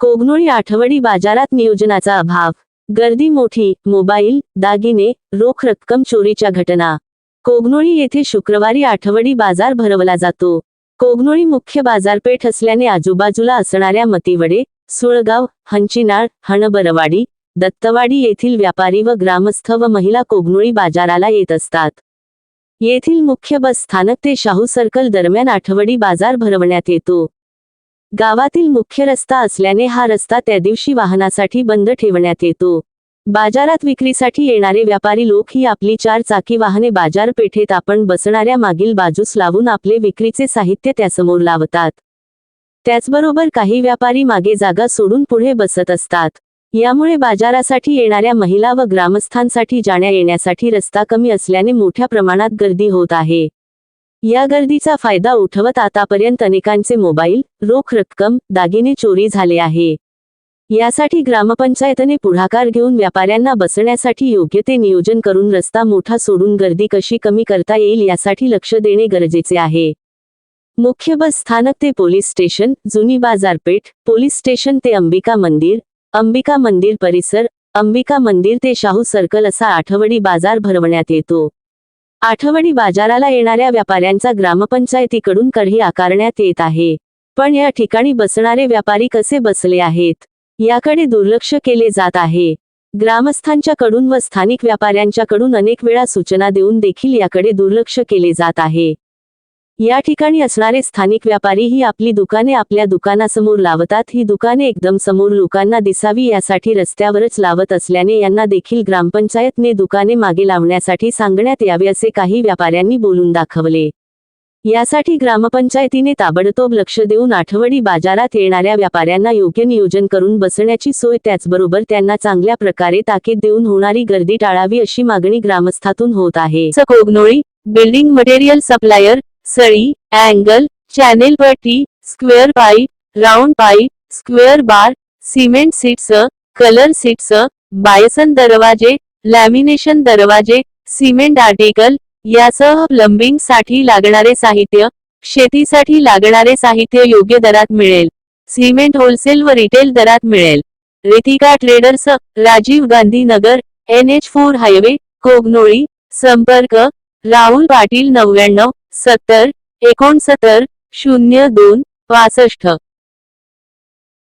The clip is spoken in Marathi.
कोगनोळी आठवडी बाजारात नियोजनाचा अभाव. गर्दी मोठी मोबाईल दागिने रोख रक्कम चोरीच्या घटना. कोगनोळी येथे शुक्रवारी आठवडी बाजार भरवला जातो. कोगनोळी मुख्य बाजारपेठ असल्याने आजूबाजूला असणाऱ्या मतीवडे सुळगाव हंचिनाळ हणबरवाडी दत्तवाडी येथील व्यापारी व ग्रामस्थ व महिला कोगनोळी बाजाराला येत असतात. येथील मुख्य बस स्थानक ते शाहू सर्कल दरम्यान आठवडी बाजार भरवण्यात येतो. गावातील मुख्य रस्ता असल्याने हा रस्ता त्या दिवशी वाहनासाठी बंद ठेवण्यात येतो. बाजारात विक्रीसाठी येणारे व्यापारी लोक ही आपली चार चाकी वाहने बाजारपेठेत आपण बसणाऱ्या मागील बाजूस लावून आपले विक्रीचे साहित्य त्यासमोर लावतात. त्याचबरोबर काही व्यापारी मागे जागा सोडून पुढे बसत असतात. यामुळे बाजारासाठी येणाऱ्या महिला व ग्रामस्थांसाठी जाण्या येण्यासाठी रस्ता कमी असल्याने मोठ्या प्रमाणात गर्दी होत आहे. या गर्दीचा फायदा उठवत आतापर्यंत अनेकांचे मोबाईल रोख रक्कम दागिने चोरी झाले आहे. यासाठी ग्रामपंचायतने पुढाकार घेऊन व्यापाऱ्यांना बसण्यासाठी योग्य ते नियोजन करून रस्ता मोठा सोडून गर्दी कशी कमी करता येईल यासाठी लक्ष देणे गरजेचे आहे. मुख्य बस स्थानक ते पोलीस स्टेशन जुनी बाजारपेठ पोलीस स्टेशन ते अंबिका मंदिर अंबिका मंदिर परिसर अंबिका मंदिर ते शाहू सर्कल असा आठवडी बाजार भरवण्यात येतो. आठवणी बाजाराला येणाऱ्या व्यापाऱ्यांचा ग्रामपंचायतीकडून करही आकारण्यात येत आहे. पण या ठिकाणी बसणारे व्यापारी कसे बसले आहेत? याकडे दुर्लक्ष केले जात आहे. ग्रामस्थांच्याकडून व स्थानिक व्यापाऱ्यांच्याकडून अनेक वेळा सूचना देऊन देखील याकडे दुर्लक्ष केले जात आहे. या ठिकाणी असणारे स्थानिक व्यापारी ही आपली दुकाने आपल्या दुकानासमोर लावतात. ही दुकाने एकदम समोर लोकांना दिसावी यासाठी रस्त्यावरच लावत असल्याने यांना देखील ग्रामपंचायतने दुकाने मागे लावण्यासाठी सांगण्यात यावे असे काही व्यापाऱ्यांनी बोलून दाखवले. यासाठी ग्रामपंचायतीने ताबडतोब लक्ष देऊन आठवडी बाजारात येणाऱ्या व्यापाऱ्यांना योग्य नियोजन करून बसण्याची सोय त्याचबरोबर त्यांना चांगल्या प्रकारे ताकीद देऊन होणारी गर्दी टाळावी अशी मागणी ग्रामस्थातून होत आहे. सकोगनोळी बिल्डिंग मटेरियल सप्लायर सळी अँगल चॅनेल पट्टी square pipe round pipe square bar cement sheets colour sheets bison दरवाजे लॅमिनेशन दरवाजे सिमेंट आर्टिकल यासह प्लंबिंगसाठी लागणारे साहित्य शेतीसाठी लागणारे साहित्य योग्य दरात मिळेल. सिमेंट होलसेल व रिटेल दरात मिळेल. Ritika traders Rajiv Gandhi Nagar N H four highway Kognoli संपर्क राहुल पाटील नव्याण्णव सत्तर एकोणसत्तर शून्य दोन पासष्ट.